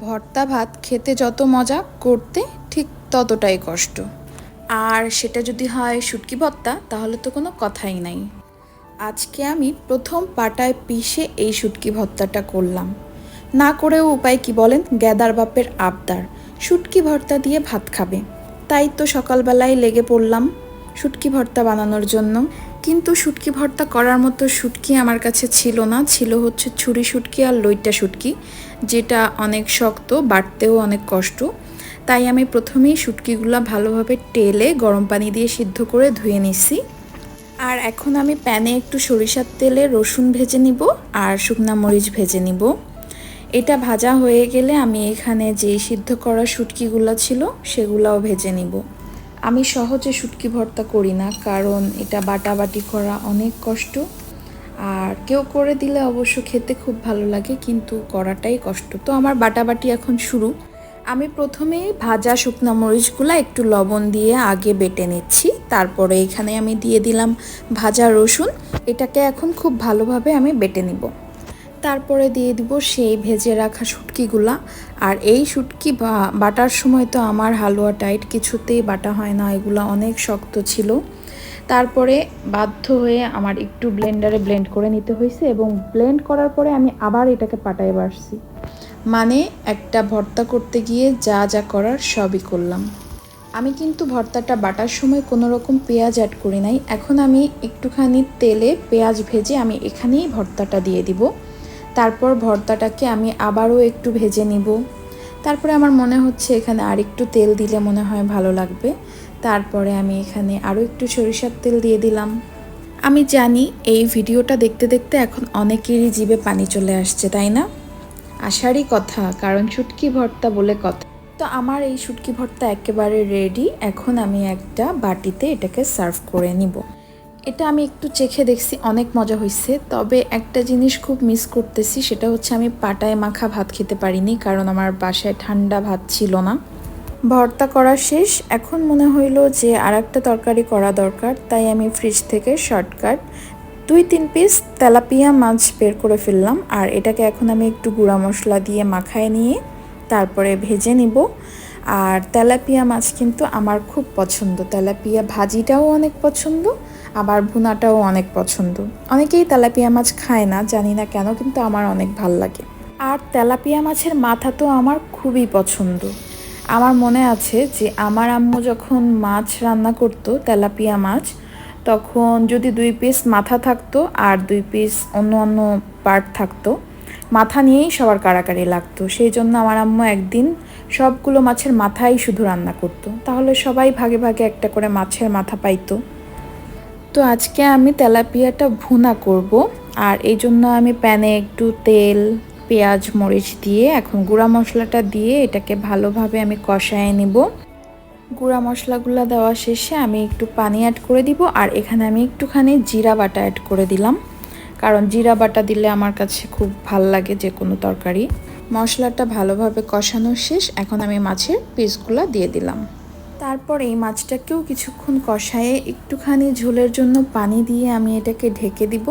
ভর্তা, ভাত খেতে যত মজা করতে ঠিক ততটাই কষ্ট। আর সেটা যদি হয় শুটকি ভর্তা, তাহলে তো কোনো কথাই নাই। আজকে আমি প্রথম পাটায় পিষে এই শুটকি ভর্তাটা করলাম। না করেও উপায় কি বলেন? গ্যাদার বাপের আবদার। শুটকি ভর্তা দিয়ে ভাত খাবে। তাই তো সকালবেলায় লেগে পড়লাম। শুটকি ভর্তা বানানোর জন্য। কিন্তু শুটকি ভর্তা করার মতো শুটকি আমার কাছে ছিল না। ছিল হচ্ছে ছুরি শুটকি আর লইটা শুটকি, যেটা অনেক শক্ত বাটতেও অনেক কষ্ট। তাই আমি প্রথমেই শুটকিগুলো ভালোভাবে টেলে, গরম পানি দিয়ে সিদ্ধ করে ধুয়ে নিছি। আর এখন আমি প্যানে একটু সরিষার তেলে রসুন ভেজে নিব আর শুকনা মরিচ ভেজে নিব। এটা ভাজা হয়ে গেলে আমি এখানে যে সিদ্ধ করা শুটকিগুলো ছিল, সেগুলাও ভেজে নিব। আমি সহজে শুটকি ভর্তা করি না, কারণ এটা বাটাবাটি করা অনেক কষ্ট। আর কেউ করে দিলে অবশ্য খেতে খুব ভালো লাগে, কিন্তু করাটাই কষ্ট। তো আমার বাটাবাটি এখন শুরু। আমি প্রথমে ভাজা শুকনো মরিচগুলো একটু লবণ দিয়ে আগে বেটে নিচ্ছি। তারপরে এখানে আমি দিয়ে দিলাম ভাজা রসুন। এটাকে এখন খুব ভালোভাবে আমি বেটে নিব। তারপরে দিয়ে দিব সেই ভেজে রাখা শুটকিগুলা। আর এই শুটকি বাটার সময় তো আমার হালুয়া টাইট কিছুতেই বাটা হয় না, এগুলো অনেক শক্ত ছিল। তারপরে বাধ্য হয়ে আমার একটু ব্লেন্ডারে ব্লেন্ড করে নিতে হয়েছে এবং ব্লেন্ড করার পরে আমি আবার এটাকে পাটায় বাসছি মানে একটা ভর্তা করতে গিয়ে যা যা করার সবই করলাম। আমি কিন্তু ভর্তাটা বাটার সময় কোনো রকম পেঁয়াজ অ্যাড করি নাই। এখন আমি একটুখানি তেলে পেঁয়াজ ভেজে আমি এখানেই ভর্তাটা দিয়ে দিব। তারপর ভর্তাটাকে আমি আবারও একটু ভেজে নিব। তারপরে আমার মনে হচ্ছে এখানে আর একটু তেল দিলে মনে হয় ভালো লাগবে। তারপরে আমি এখানে আরও একটু সরিষার তেল দিয়ে দিলাম। আমি জানি এই ভিডিওটা দেখতে দেখতে এখন অনেকেরই জিভে পানি চলে আসছে, তাই না? আসারই কথা, কারণ শুটকি ভর্তা বলে কথা। তো আমার এই শুটকি ভর্তা একেবারে রেডি এখন আমি একটা বাটিতে এটাকে সার্ভ করে নিব। এটা আমি একটু চেখে দেখছি, অনেক মজা হয়েছে তবে একটা জিনিস খুব মিস করতেছি, সেটা হচ্ছে আমি পাটায় মাখা ভাত খেতে পারিনি, কারণ আমার বাসায় ঠান্ডা ভাত ছিল না। ভর্তা করা শেষ, এখন মনে হইল যে আর একটা তরকারি করা দরকার, তাই আমি ফ্রিজ থেকে শর্টকাট দুই তিন পিস তেলাপিয়া মাছ বের করে ফেললাম, আর এটাকে এখন আমি একটু গুঁড়া মশলা দিয়ে মাখায় নিয়ে তারপরে ভেজে নিব। আর তেলাপিয়া মাছ কিন্তু আমার খুব পছন্দ। তেলাপিয়া ভাজিটাও অনেক পছন্দ, আবার ভুনাটাও অনেক পছন্দ। অনেকেই তেলাপিয়া মাছ খায় না, জানি না কেন, কিন্তু আমার অনেক ভালো লাগে। আর তেলাপিয়া মাছের মাথা তো আমার খুবই পছন্দ। আমার মনে আছে যে আমার আম্মু যখন মাছ রান্না করতো, তেলাপিয়া মাছ, তখন যদি দুই পিস মাথা থাকতো আর দুই পিস অন্য অন্য পার্ট থাকতো মাথা নিয়েই সবার কারাকারি লাগতো। সেই জন্য আমার আম্মু একদিন সবগুলো মাছের মাথাই শুধু রান্না করতো। তাহলে সবাই ভাগে ভাগে একটা করে মাছের মাথা পাইতো। তো আজকে আমি তেলাপিয়াটা ভুনা করব আর এই জন্য আমি প্যানে একটু তেল, পেঁয়াজ, মরিচ দিয়ে এখন গুঁড়া মশলাটা দিয়ে এটাকে ভালোভাবে আমি কষায় নিব। গুঁড়া মশলাগুলো দেওয়া শেষে আমি একটু পানি অ্যাড করে দিব আর এখানে আমি একটুখানি জিরা বাটা অ্যাড করে দিলাম। কারণ জিরা বাটা দিলে আমার কাছে খুব ভালো লাগে যে কোনো তরকারি। মশলাটা ভালোভাবে কষানো শেষ, এখন আমি মাছের পিসগুলো দিয়ে দিলাম। তারপর এই মাছটাকেও কিছুক্ষণ কষায়ে একটুখানি ঝোলের জন্য পানি দিয়ে আমি এটাকে ঢেকে দিব।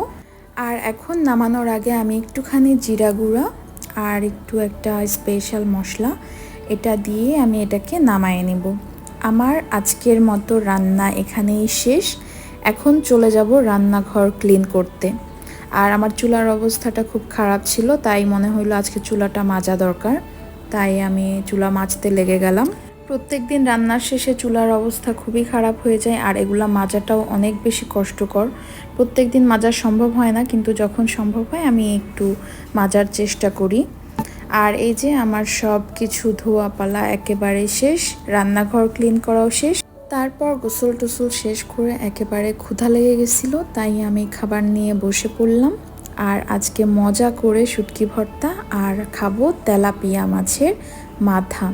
আর এখন নামানোর আগে আমি একটুখানি জিরা গুঁড়া আর একটু একটা স্পেশাল মশলা, এটা দিয়ে আমি এটাকে নামায়ে নেব। আমার আজকের মতো রান্না এখানেই শেষ। এখন চলে যাব রান্নাঘর ক্লিন করতে। আর আমার চুলার অবস্থাটা খুব খারাপ ছিল, তাই মনে হইল আজকে চুলাটা মাজা দরকার। তাই আমি চুলা মাজতে লেগে গেলাম। প্রত্যেক দিন রান্নার শেষে চুলার অবস্থা খুবই খারাপ হয়ে যায়, আর এগুলা মাজাটাও অনেক বেশি কষ্টকর। প্রত্যেক দিন মাজা সম্ভব হয় না, কিন্তু যখন সম্ভব হয় আমি একটু মাজার চেষ্টা করি। আর এই যে আমার সব কিছু ধোয়াপালা একেবারে শেষ, রান্নাঘর ক্লিন করাও শেষ তারপর গোসল টোসল শেষ করে একেবারে ক্ষুধা লেগে গেছিল, তাই আমি খাবার নিয়ে বসে পড়লাম। আর আজকে মজা করে শুটকি ভর্তা আর খাব তেলাপিয়া মাছের মাথা।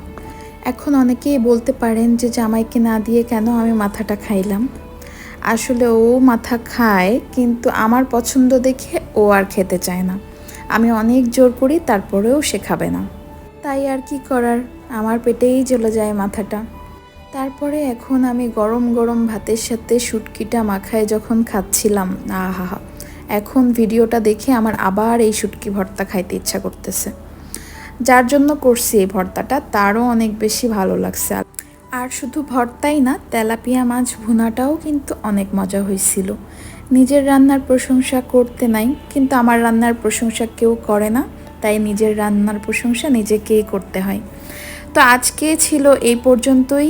এখন অনেকেই বলতে পারেন যে জামাইকে না দিয়ে কেন আমি মাথাটা খাইলাম। আসলে ও মাথা খায়, কিন্তু আমার পছন্দ দেখে ও আর খেতে চায় না। আমি অনেক জোর করি, তারপরেও সে খাবে না। তাই আর কি করার? আমার পেটেই চলে যায় মাথাটা। তারপরে এখন আমি গরম গরম ভাতের সাথে শুটকিটা মাখায় যখন খাচ্ছিলাম আহা এখন ভিডিওটা দেখে আমার আবার এই শুটকি ভর্তা খাইতে ইচ্ছা করতেছে। যার জন্য করছি এই ভর্তাটা, তারও অনেক বেশি ভালো লাগছে। আর শুধু ভর্তাই না, তেলাপিয়া মাছ ভুনাটাও কিন্তু অনেক মজা হয়েছিল নিজের রান্নার প্রশংসা করতে নাই, কিন্তু আমার রান্নার প্রশংসা কেউ করে না, তাই নিজের রান্নার প্রশংসা নিজেকেই করতে হয়। তো আজকে ছিল এই পর্যন্তই।